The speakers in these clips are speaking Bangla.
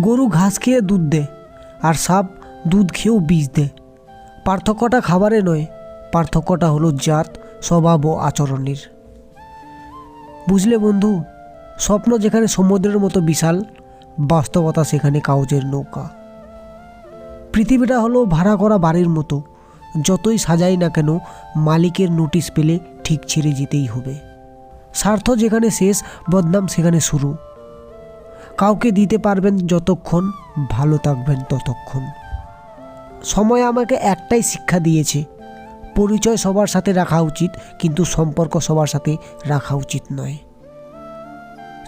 গরু ঘাস খেয়ে দুধ দেয় আর সাপ দুধ খেয়েও বীজ দেয় পার্থক্যটা খাবারে নয়, পার্থক্যটা হলো জাত, স্বভাব ও আচরণের। বুঝলে বন্ধু, স্বপ্ন যেখানে সমুদ্রের মতো বিশাল, বাস্তবতা সেখানে কাগজের নৌকা। পৃথিবীটা হলো ভাড়া করা বাড়ির মতো, যতই সাজাই না কেন মালিকের নোটিশ পেলে ঠিক ছেড়ে যেতেই হবে। স্বার্থ যেখানে শেষ, বদনাম সেখানে শুরু। কাউকে দিতে পারবেন যতক্ষণ ভালো থাকবেন ততক্ষণ। সময় আমাকে একটাই শিক্ষা দিয়েছে, পরিচয় সবার সাথে রাখা উচিত, কিন্তু সম্পর্ক সবার সাথে রাখা উচিত নয়।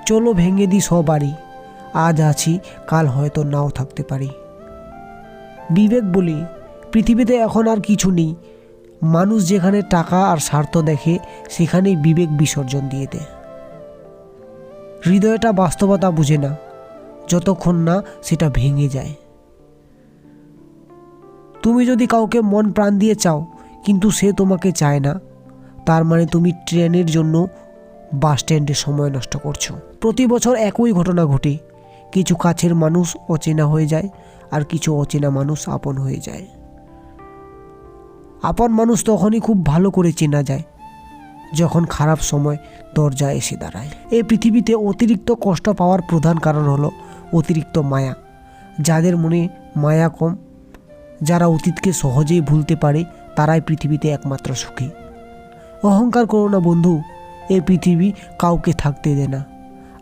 চলো ভেঙে দিই সবারই, আজ আছি, কাল হয়তো নাও থাকতে পারি। বিবেক বলি, পৃথিবীতে এখন আর কিছু নেই, মানুষ যেখানে টাকা আর স্বার্থ দেখে, সেখানেই বিবেক বিসর্জন দিয়ে দেয়। হৃদয়টা বাস্তবতা বুঝে না। যতক্ষণ না সেটা ভেঙে যায়। তুমি যদি কাউকে মন প্রাণ দিয়ে চাও, কিন্তু সে তোমাকে চায় না, তার মানে তুমি ট্রেনের জন্য বাস স্ট্যান্ডে সময় নষ্ট করছ। প্রতি বছর একই ঘটনা ঘটে। কিছু কাছের মানুষ অচেনা হয়ে যায়, আর কিছু অচেনা মানুষ আপন হয়ে যায়। আপন মানুষ তখনই খুব ভালো করে চেনা যায়। যখন খারাপ সময় দরজা এসে দাঁড়ায়। এই পৃথিবীতে অতিরিক্ত কষ্ট পাওয়ার প্রধান কারণ হলো অতিরিক্ত মায়া। যাদের মনে মায়া কম, যারা অতীতকে সহজেই ভুলতে পারে, তারাই পৃথিবীতে একমাত্র সুখী। অহংকার করো না বন্ধু, এই পৃথিবী কাউকে থাকতে দেয় না,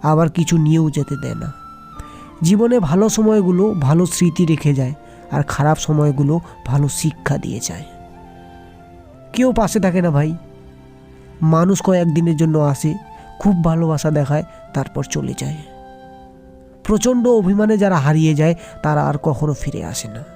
আবার কিছু নিয়েও যেতে দেয় না। জীবনে ভালো সময়গুলো ভালো স্মৃতি রেখে যায়, আর খারাপ সময়গুলো ভালো শিক্ষা দিয়ে যায়। কেউ পাশে থাকে না ভাই। মানুষ কয়েকদিনের জন্য আসে, খুব ভালোবাসা দেখায়, তারপর চলে যায়। প্রচণ্ড অভিমানে যারা হারিয়ে যায়, তারা আর কখনো ফিরে আসে না।